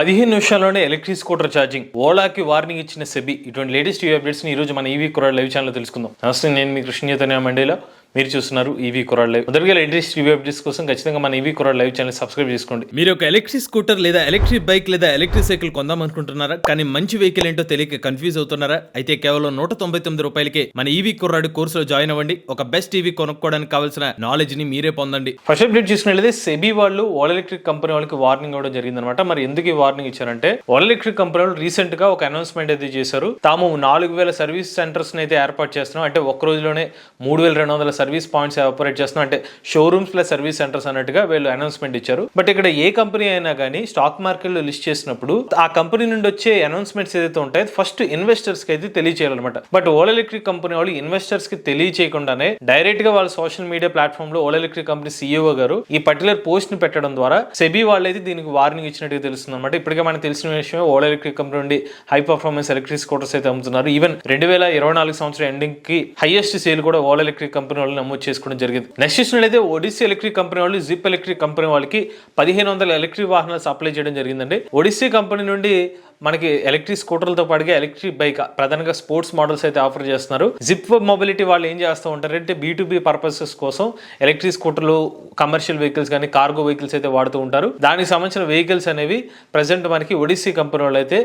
పదిహేను నిమిషాల్లోనే electric scooter charging. ఓలాకి వార్నింగ్ ఇచ్చిన సెబీ. ఇటువంటి లేటెస్ట్ అప్డేట్స్ ఈ రోజు మన ఈవీ కురాడ్ లైవ్ ఛానల్ తెలుసుకుందాం. నమస్తే నేను మీ కృష్ణ చైతన్య మండేలో. మీరు చూస్తున్నారు ఈవీ కురాడ్ లైవ్. మొదటిగా లేటెస్ట్ టీవీ అప్డేట్స్ కోసం ఖచ్చితంగా మన ఈవీ కురాడ్ లైవ్ ఛానల్ సబ్స్క్రైబ్ చేసుకోండి. మీరు ఒక ఎలక్ట్రిక్ స్కూటర్ లేదా ఎలక్ట్రిక్ బైక్ లేదా ఎలక్ట్రిక్ సైకిల్ కొందాం అనుకుంటున్నారా? కానీ మంచి వెహికల్ ఏంటో తెలియక కన్ఫ్యూజ్ అవుతున్నారా? అయితే కేవలం నూట తొంభై తొమ్మిది రూపాయలకే మన ఈవీ కుర్రాడు కోర్సులో జాయిన్ అవ్వండి. ఒక బెస్ట్ ఈవీ కొనుక్కోవడానికి కావాల్సిన నాలెడ్జ్ని మీరే పొందండి. ఫస్ట్ అప్డేట్ చూసినట్లయితే సెబీ వాళ్ళు ఓల్ ఎలక్ట్రిక్ కంపెనీ వాళ్ళకి వార్నింగ్ ఇవ్వడం జరిగిందనమాట మరి ఎందుకు ఈ వార్నింగ్ ఇచ్చారంటే ఓల్ ఎలక్ట్రిక్ కంపెనీ వాళ్ళు రీసెంట్గా ఒక అనౌన్స్మెంట్ అయితే చేశారు. తాము నాలుగు వేల సర్వీస్ సెంటర్స్ అయితే ఏర్పాటు చేస్తున్నాం. అంటే ఒక్క రోజులోనే మూడు వేల రెండు వందల సర్వీస్ పాయింట్స్ ఆపరేట్ చేస్తున్నాం. అంటే షోరూమ్స్ ప్లస్ సర్వీస్ సెంటర్స్ అన్నట్టుగా వీళ్ళు అనౌన్స్మెంట్ ఇచ్చారు. బట్ ఇక్కడ ఏ కంపెనీ అయినా కానీ స్టాక్ మార్కెట్లో లిస్ట్ చేసినప్పుడు ఆ కంపెనీ నుండి వచ్చే అనౌన్స్మెంట్స్ ఏదైతే ఉంటాయో ఫస్ట్ ఇన్వెస్టర్స్కి అయితే తెలియచేయాలన్నమాట. బట్ ఓల్ ఎలక్ట్రిక్ కంపెనీ వాళ్ళు ఇన్వెస్టర్స్కి తెలియచేయకుండానే డైరెక్ట్గా వాళ్ళ సోషల్ మీడియా ప్లాట్ఫామ్లో ఓల్ ఎలక్ట్రిక్ కంపెనీ సీఈఓ గారు ఈ పర్టికులర్ పోస్ట్ని పెట్టడం ద్వారా సెబీ వాళ్ళైతే దీనికి వార్నింగ్ ఇచ్చినట్టుగా తెలుస్తుంది అనమాట ఇప్పటికే మనకు తెలిసిన విషయం ఓల్ ఎలక్ట్రిక్ కంపెనీ నుండి హై పర్ఫార్మెన్స్ ఎలక్ట్రిక్ స్కూటర్స్ అయితే అమ్ముతున్నారు. ఈవెన్ రెండు వేల ఇరవై నాలుగు సంవత్సరం ఎండింగ్కి హైయెస్ట్ సేల్ కూడా ఓల్ ఎలక్ట్రిక్ కంపెనీ వాళ్ళు నమోదు చేసుకోవడం జరిగింది. నెక్స్ట్ చూసినట్లయితే ఒడిస్సీ ఎలక్ట్రిక్ కంపెనీ వాళ్ళు జిప్ ఎలక్ట్రిక్ కంపెనీ వాళ్ళకి పదిహేను వందల ఎలక్ట్రిక్ వాహనాలు సప్లై చేయడం జరిగిందండి. ఒడిస్సీ కంపెనీ నుండి మనకి ఎలక్ట్రిక్ స్కూటర్లతో పాటుగా ఎలక్ట్రిక్ బైక్ ప్రధానంగా స్పోర్ట్స్ మోడల్స్ అయితే ఆఫర్ చేస్తున్నారు. జిప్ మొబిలిటీ వాళ్ళు ఏం చేస్తూ ఉంటారంటే బీ పర్పసెస్ కోసం ఎలక్ట్రిక్ స్కూటర్లు కమర్షియల్ వెహికల్స్ కానీ కార్గో వెహికల్స్ అయితే వాడుతూ ఉంటారు. దానికి సంబంధించిన వెహికల్స్ అనేవి ప్రజెంట్ మనకి ఒడిస్సీ కంపెనీ వాళ్ళు అయితే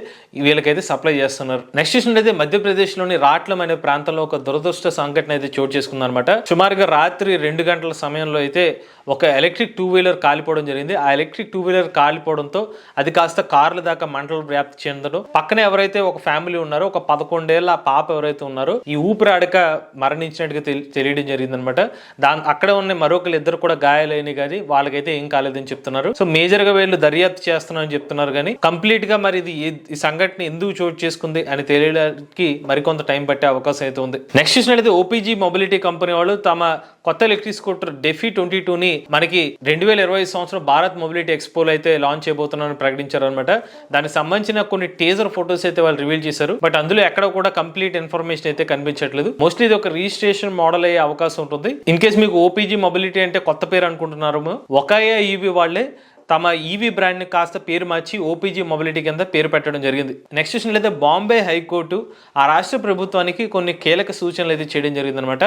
వీళ్ళకైతే సప్లై చేస్తున్నారు. నెక్స్ట్ చూసినట్లయితే మధ్యప్రదేశ్లోని రాట్లం అనే ప్రాంతంలో ఒక దురదృష్ట సంఘటన అయితే చోటు చేసుకుందనమాట సుమారుగా రాత్రి రెండు గంటల సమయంలో అయితే ఒక ఎలక్ట్రిక్ టూ వీలర్ కాలిపోవడం జరిగింది. ఆ ఎలక్ట్రిక్ టూ వీలర్ కాలిపోవడంతో అది కాస్త కార్ల దాకా మంటలు వ్యాప్తి చెందడం. పక్కన ఎవరైతే ఒక ఫ్యామిలీ ఉన్నారో ఒక పదకొండేళ్ళ పాప ఎవరైతే ఉన్నారో ఈ ఊపిరాడక మరణించినట్టుగా తెలియడం జరిగింది అనమాట దాని అక్కడ ఉన్న మరొకరు ఇద్దరు కూడా గాయాలైన కానీ వాళ్ళకైతే ఏం కాలేదని చెప్తున్నారు. సో మేజర్గా వీళ్ళు దర్యాప్తు చేస్తున్నారని చెప్తున్నారు కానీ కంప్లీట్గా మరి ఇది ఈ సంఘటన ఎందుకు చోటు చేసుకుంది అని తెలియడానికి మరికొంత టైం పట్టే అవకాశం అయితే ఉంది. నెక్స్ట్ చూసినట్లయితే ఓపీజీ మొబిలిటీ కంపెనీ వాళ్ళు తమ కొత్త electric scooter Defy twenty two ని మనకి రెండు వేల ఇరవై సంవత్సరం భారత్ మొబిలిటీ ఎక్స్పోలో అయితే లాంచ్ చేయబోతున్నారని ప్రకటించారు అనమాట దానికి సంబంధించిన కొన్ని టేజర్ ఫొటోస్ అయితే వాళ్ళు రివీల్ చేశారు. బట్ అందులో ఎక్కడ కూడా కంప్లీట్ ఇన్ఫర్మేషన్ అయితే కనిపించట్లేదు. మోస్ట్లీ ఇది ఒక రిజిస్ట్రేషన్ మోడల్ అయ్యే అవకాశం ఉంటుంది. ఇన్ కేస్ మీకు ఓపీజీ మొబిలిటీ అంటే కొత్త పేరు అనుకుంటున్నారు ఒకే ఈవీ వాళ్ళే తమ ఈవీ బ్రాండ్ని కాస్త పేరు మార్చి ఓపీజీ మొబిలిటీ కింద పేరు పెట్టడం జరిగింది. నెక్స్ట్ చూసినట్లయితే బాంబే హైకోర్టు ఆ రాష్ట్ర ప్రభుత్వానికి కొన్ని కీలక సూచనలు అయితే చేయడం జరిగిందనమాట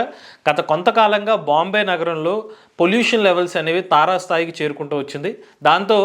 గత కొంతకాలంగా బాంబే నగరంలో పొల్యూషన్ లెవెల్స్ అనేవి తారాస్థాయికి చేరుకుంటూ వచ్చింది. దాంతో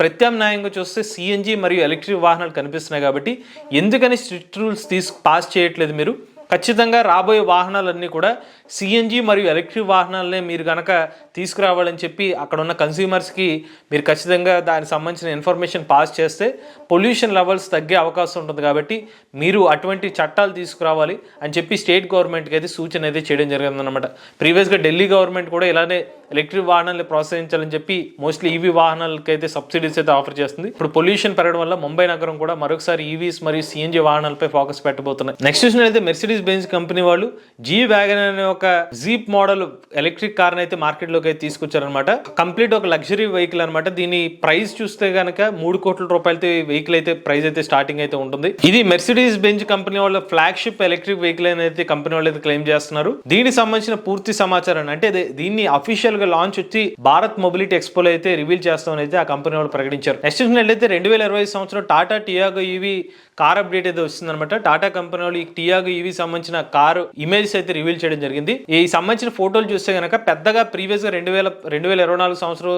ప్రత్యామ్నాయంగా చూస్తే సిఎన్జి మరియు ఎలక్ట్రిక్ వాహనాలు కనిపిస్తున్నాయి కాబట్టి ఎందుకని స్ట్రిక్ట్ రూల్స్ తీసు పాస్ చేయట్లేదు మీరు? ఖచ్చితంగా రాబోయే వాహనాలన్నీ కూడా సిఎన్జి మరియు ఎలక్ట్రిక్ వాహనాలనే మీరు కనుక తీసుకురావాలని చెప్పి అక్కడ ఉన్న కన్స్యూమర్స్కి మీరు ఖచ్చితంగా దానికి సంబంధించిన ఇన్ఫర్మేషన్ పాస్ చేస్తే పొల్యూషన్ లెవెల్స్ తగ్గే అవకాశం ఉంటుంది కాబట్టి మీరు అటువంటి చట్టాలు తీసుకురావాలి అని చెప్పి స్టేట్ గవర్నమెంట్కి అయితే సూచన అయితే చేయడం జరిగిందనమాట ప్రీవియస్గా ఢిల్లీ గవర్నమెంట్ కూడా ఇలానే ఎలక్ట్రిక్ వాహనాలను ప్రోత్సహించాలని చెప్పి మోస్ట్లీ ఈవీ వాహనాలకి అయితే సబ్సిడీస్ అయితే ఆఫర్ చేస్తుంది. ఇప్పుడు పొల్యూషన్ పెరగడం వల్ల ముంబై నగరం కూడా మరొకసారి e ఈవీస్ మరియు సిఎన్జి వాహనాలపై ఫోకస్ పెట్టబోతున్నాయి. నెక్స్ట్ చూసినట్లయితే మెర్సిడీస్ బెంజ్ కంపెనీ వాళ్ళు జీ వ్యాగన్ అనే ఒక జీప్ మోడల్ ఎలక్ట్రిక్ కార్ అయితే మార్కెట్లోకి అయితే తీసుకొచ్చారనమాట కంప్లీట్ ఒక లగ్జరీ వెహికల్ అనమాట దీని ప్రైస్ చూస్తే కనుక మూడు కోట్ల రూపాయలతో వెహికల్ అయితే ప్రైస్ అయితే స్టార్టింగ్ అయితే ఉంటుంది. ఇది మెర్సిడీస్ బెంజ్ కంపెనీ వాళ్ళ ఫ్లాగ్షిప్ ఎలక్ట్రిక్ వెహికల్ అయితే కంపెనీ వాళ్ళు అయితే క్లెయిమ్ చేస్తున్నారు. దీనికి సంబంధించిన పూర్తి సమాచారం అంటే దీన్ని అఫీషియల్గా లాంచ్ వచ్చి భారత్ మొబిలిటీ ఎక్స్పోలో అయితే రివీల్ చేస్తామని అయితే ఆ కంపెనీ వాళ్ళు ప్రకటించారు. నెక్స్ట్ చూసినట్లయితే రెండు వేల ఇరవై సంవత్సరం Tata Tiago EV car update అయితే వస్తుందన్నమాట. టాటా కంపెనీ వాళ్ళు ఈ టియాగో ఈవీ సంబంధించిన కారు ఇమేజెస్ అయితే రివీల్ చేయడం జరిగింది. ఈ సంబంధించిన ఫోటోలు చూస్తే కనుక పెద్దగా ప్రీవియస్గా రెండు వేల రెండు వేల ఇరవై నాలుగు సంవత్సరం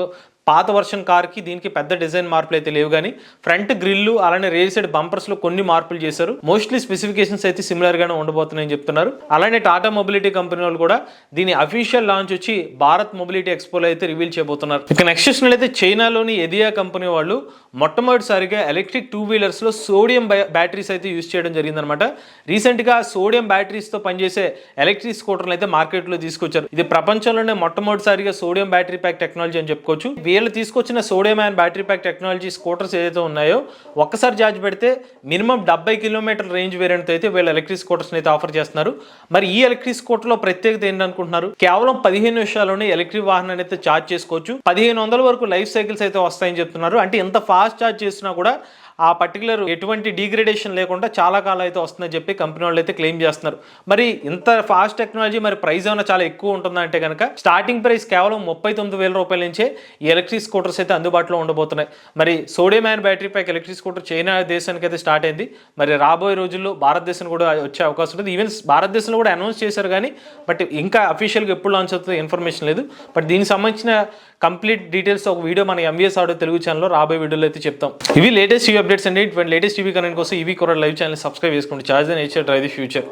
పాత వర్షన్ కార్కి దీనికి పెద్ద డిజైన్ మార్పులు అయితే లేవు కానీ ఫ్రంట్ గ్రిల్లు అలానే రేర్ సైడ్ బంపర్స్లో కొన్ని మార్పులు చేశారు. మోస్ట్లీ స్పెసిఫికేషన్స్ అయితే సిమిలర్ గానే ఉండబోతున్నాయని చెప్తున్నారు. అలానే టాటా మొబిలిటీ కంపెనీ వాళ్ళు కూడా దీని అఫీషియల్ లాంచ్ వచ్చి భారత్ మొబిలిటీ ఎక్స్పోలో అయితే రివీల్ చేయబోతున్నారు. ఇక నెక్స్ట్ చూసినట్లయితే చైనాలోని ఎదియా కంపెనీ వాళ్ళు మొట్టమొదటిసారిగా ఎలక్ట్రిక్ టూ వీలర్స్లో సోడియం బ్యాటరీస్ అయితే యూజ్ చేయడం జరిగిందనమాట రీసెంట్గా సోడియం బ్యాటరీస్తో పనిచేసే ఎలక్ట్రిక్ స్కూటర్లు అయితే మార్కెట్లో తీసుకొచ్చారు. ఇది ప్రపంచంలోనే మొట్టమొదటిసారిగా సోడియం బ్యాటరీ ప్యాక్ టెక్నాలజీ అని చెప్పుకోవచ్చు. వీళ్ళు తీసుకొచ్చిన sodium ion battery pack technology scooters ఏదైతే ఉన్నాయో ఒక్కసారి ఛార్జ్ పెడితే మినిమం డెబ్బై కిలోమీటర్ రేంజ్ వేరియంట్ అయితే వీళ్ళు ఎలక్ట్రిక్ స్కూటర్స్ని అయితే ఆఫర్ చేస్తున్నారు. మరి ఈ ఎలక్ట్రిక్ స్కూటర్లో ప్రత్యేకత ఏంటనుకుంటున్నారు? కేవలం పదిహేను నిమిషాల్లోనే ఎలక్ట్రిక్ వాహనాన్ని అయితే ఛార్జ్ చేసుకోవచ్చు. పదిహేను వందల వరకు లైఫ్ సైకిల్స్ అయితే వస్తాయని చెప్తున్నారు. అంటే ఎంత ఫాస్ట్ ఛార్జ్ చేసినా కూడా ఆ పర్టికులర్ ఎటువంటి డిగ్రేడేషన్ లేకుండా చాలా కాలం అయితే వస్తుందని చెప్పి కంపెనీ వాళ్ళు అయితే క్లెయిమ్ చేస్తున్నారు. మరి ఇంత ఫాస్ట్ టెక్నాలజీ మరి ప్రైస్ ఏమైనా చాలా ఎక్కువ ఉంటుందా అంటే కనుక స్టార్టింగ్ ప్రైస్ కేవలం ముప్పై తొమ్మిది వేల రూపాయల నుంచే ఈ ఎలక్ట్రిక్ స్కూటర్స్ అయితే అందుబాటులో ఉండబోతున్నాయి. మరి sodium ion battery pack electric scooter China దేశానికి అయితే స్టార్ట్ అయింది. మరి రాబోయే రోజుల్లో భారతదేశం కూడా వచ్చే అవకాశం ఉంటుంది. ఈవెన్ భారతదేశంలో కూడా అనౌన్స్ చేశారు కానీ బట్ ఇంకా అఫీషియల్గా ఎప్పుడు లాంచ్ అవుతుందో ఇన్ఫర్మేషన్ లేదు. బట్ దీనికి సంబంధించిన కంప్లీట్ డీటెయిల్స్ ఒక వీడియో మన M V S audio Telugu ఛానల్లో రాబోయే వీడియోలో అయితే చెప్తాం. ఇవి లేటెస్ట్ అప్డేట్స్ అండి. ఇటువంటి లేటెస్ట్ టీవీ కరెంట్ కోసం ఈవీ కొర లైవ్ ఛానల్ సబ్స్క్రైబ్ చేసుకోండి. Charge nature drive the future